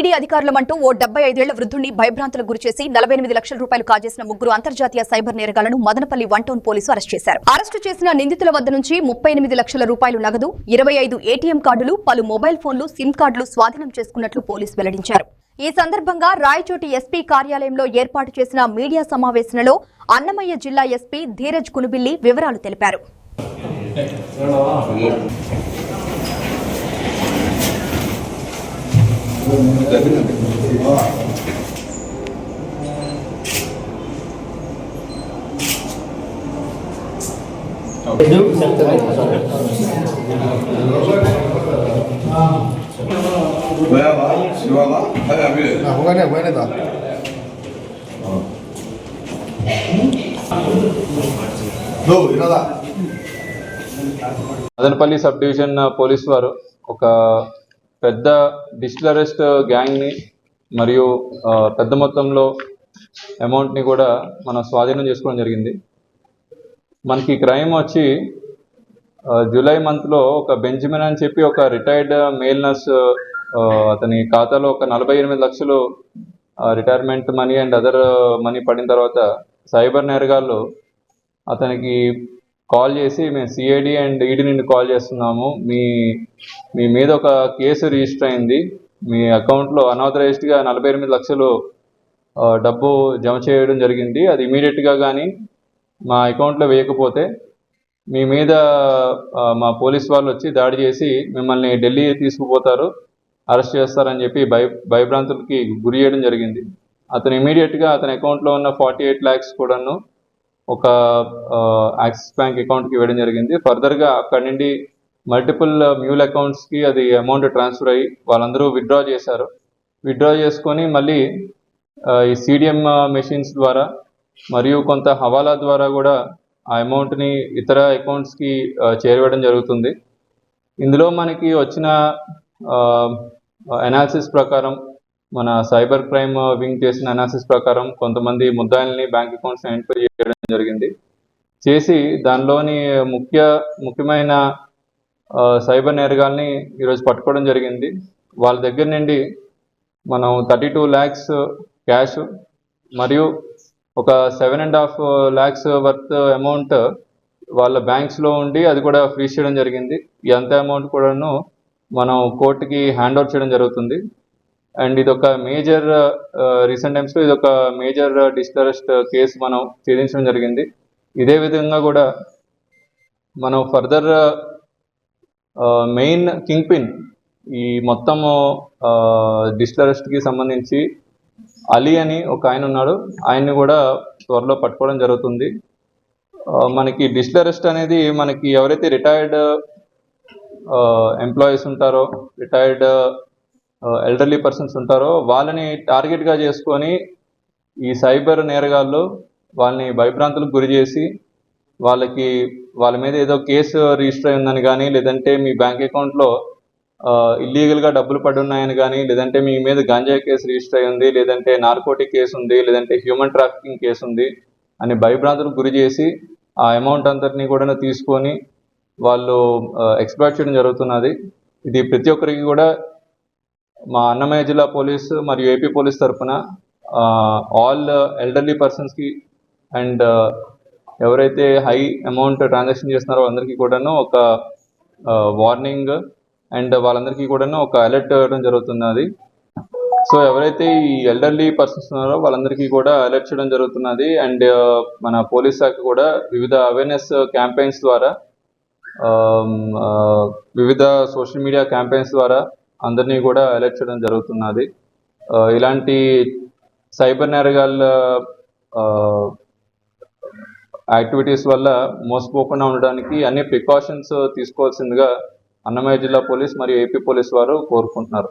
ED అధికారులమంటూ ఓ డెబ్బై ఐదేళ్ళ వృద్ధుణ్ణి భయభ్రాంతులకు గురిచేసి నలభై ఎనిమిది లక్షల రూపాయలు కాజేసిన ముగ్గురు అంతర్జాతీయ cyber నేరగాళ్ళను Madanapalle one town police arrest చేశారు. అరెస్టు చేసిన నిందితుల వద్ద నుంచి ముప్పై ఎనిమిది లక్షల రూపాయలు నగదు ఇరవై ఐదు ఏటీఎం కార్డులు పలు మొబైల్ ఫోన్లు సిమ్ కార్డులు స్వాధీనం చేసుకున్నట్లు పోలీసు వెల్లడించారు. ఈ సందర్భంగా రాయచోటి ఎస్పీ కార్యాలయంలో ఏర్పాటు చేసిన మీడియా సమావేశంలో అన్నమయ్య జిల్లా ఎస్పీ ధీరజ్ కునుబిల్లి వివరాలు తెలిపారు. మదనపల్లి సబ్ డివిజన్ పోలీస్ వారు ఒక పెద్ద డిజిటల్ అరెస్ట్ గ్యాంగ్ని మరియు పెద్ద మొత్తంలో అమౌంట్ని కూడా మనం స్వాధీనం చేసుకోవడం జరిగింది. మనకి క్రైమ్ వచ్చి జూలై మంత్లో ఒక బెంజమిన్ అని చెప్పి ఒక రిటైర్డ్ మేల్ నర్స్ అతని ఖాతాలో ఒక నలభై ఎనిమిది లక్షలు retirement money and other money పడిన తర్వాత సైబర్ నేరగాళ్ళు అతనికి కాల్ చేసి మేము సిఐడి అండ్ ఈడీ నుండి కాల్ చేస్తున్నాము. మీ మీ మీద ఒక కేసు రిజిస్టర్ అయింది. మీ అకౌంట్లో అనాథరైజ్డ్గా నలభై ఎనిమిది లక్షలు డబ్బు జమ చేయడం జరిగింది. అది ఇమీడియట్గా కానీ మా అకౌంట్లో వేయకపోతే మీ మీద మా పోలీస్ వాళ్ళు వచ్చి దాడి చేసి మిమ్మల్ని ఢిల్లీ తీసుకుపోతారు అరెస్ట్ చేస్తారని చెప్పి భయ భయభ్రాంతులకి గురి చేయడం జరిగింది. అతను ఇమీడియట్గా అతని అకౌంట్లో ఉన్న ఫార్టీ ఎయిట్ ల్యాక్స్ కూడాను ఒక యాక్సిస్ బ్యాంక్ అకౌంట్కి ఇవ్వడం జరిగింది. ఫర్దర్గా అక్కడి నుండి మల్టిపుల్ మ్యూల్ అకౌంట్స్కి అది అమౌంట్ ట్రాన్స్ఫర్ అయ్యి వాళ్ళందరూ విత్డ్రా చేశారు. విత్డ్రా చేసుకొని మళ్ళీ ఈ సిడిఎం మెషిన్స్ ద్వారా మరియు కొంత హవాలా ద్వారా కూడా ఆ అమౌంట్ని ఇతర అకౌంట్స్కి చేరవేయడం జరుగుతుంది. ఇందులో మనకి వచ్చిన అనాలిసిస్ ప్రకారం మన సైబర్ క్రైమ్ వింగ్ చేసిన అనాలిసిస్ ప్రకారం కొంతమంది ముద్దాయిల్ని బ్యాంక్ అకౌంట్స్ ఎంక్వైరీ చేయడం జరిగింది. చేసి దానిలోని ముఖ్య ముఖ్యమైన సైబర్ నేరగాల్ని ఈరోజు పట్టుకోవడం జరిగింది. వాళ్ళ దగ్గర నుండి మనం థర్టీ టూ ల్యాక్స్ క్యాష్ మరియు ఒక seven and half lakhs worth amount వాళ్ళ బ్యాంక్స్లో ఉండి అది కూడా ఫ్రీజ్ చేయడం జరిగింది. ఎంత అమౌంట్ కూడాను మనం కోర్టుకి హ్యాండ్ ఓవర్ చేయడం జరుగుతుంది. అండ్ ఇది ఒక మేజర్ రీసెంట్ టైమ్స్లో ఇది ఒక మేజర్ డిజిటల్ కేసు మనం ఛేదించడం జరిగింది. ఇదే విధంగా కూడా మనం ఫర్దర్ మెయిన్ కింగ్ పిన్ ఈ మొత్తము డిజిటల్ సంబంధించి అలీ అని ఒక ఆయన ఉన్నాడు. ఆయన్ని కూడా త్వరలో పట్టుకోవడం జరుగుతుంది. మనకి డిస్టరెస్ట్ అనేది మనకి ఎవరైతే రిటైర్డ్ ఎంప్లాయీస్ ఉంటారో రిటైర్డ్ ఎల్డర్లీ పర్సన్స్ ఉంటారో వాళ్ళని టార్గెట్గా చేసుకొని ఈ సైబర్ నేరగాళ్ళు వాళ్ళని భయభ్రాంతులకు గురి చేసి వాళ్ళకి వాళ్ళ మీద ఏదో కేసు రిజిస్టర్ అయిందని కానీ లేదంటే మీ బ్యాంక్ అకౌంట్లో ఇల్లీగల్గా డబ్బులు పడి ఉన్నాయని కానీ లేదంటే మీ మీద గాంజా కేసు రిజిస్టర్ అయి ఉంది లేదంటే నార్కోటిక్ కేసు ఉంది లేదంటే హ్యూమన్ ట్రాఫికింగ్ కేసు ఉంది అని భయభ్రాంతులకు గురి చేసి ఆ అమౌంట్ అంతటిని కూడా తీసుకొని వాళ్ళు ఎక్స్ప్లాయిట్ చేయడం జరుగుతున్నది. ఇది ప్రతి ఒక్కరికి కూడా మా అన్నమయ్య జిల్లా పోలీస్ మరియు ఏపీ పోలీస్ తరఫున ఆల్ ఎల్డర్లీ పర్సన్స్కి అండ్ ఎవరైతే హై అమౌంట్ ట్రాన్సాక్షన్ చేస్తున్నారో అందరికీ కూడాను ఒక వార్నింగ్ అండ్ వాళ్ళందరికీ కూడాను ఒక అలర్ట్ ఇవ్వడం జరుగుతున్నది. సో ఎవరైతే ఈ ఎల్డర్లీ పర్సన్స్ ఉన్నారో వాళ్ళందరికీ కూడా అలర్ట్ చేయడం జరుగుతున్నది అండ్ uh, మన పోలీస్ శాఖ కూడా వివిధ అవేర్నెస్ క్యాంపెయిన్స్ ద్వారా um, uh, వివిధ సోషల్ మీడియా క్యాంపెయిన్స్ ద్వారా అందరినీ కూడా అలర్ట్ చేయడం జరుగుతున్నది. ఇలాంటి సైబర్ నేరగాళ్ళ యాక్టివిటీస్ వల్ల మోసపోకుండా ఉండడానికి అన్ని ప్రికాషన్స్ తీసుకోవాల్సిందిగా అన్నమయ్య జిల్లా పోలీస్ మరియు ఏపీ పోలీస్ వారు కోరుకుంటున్నారు.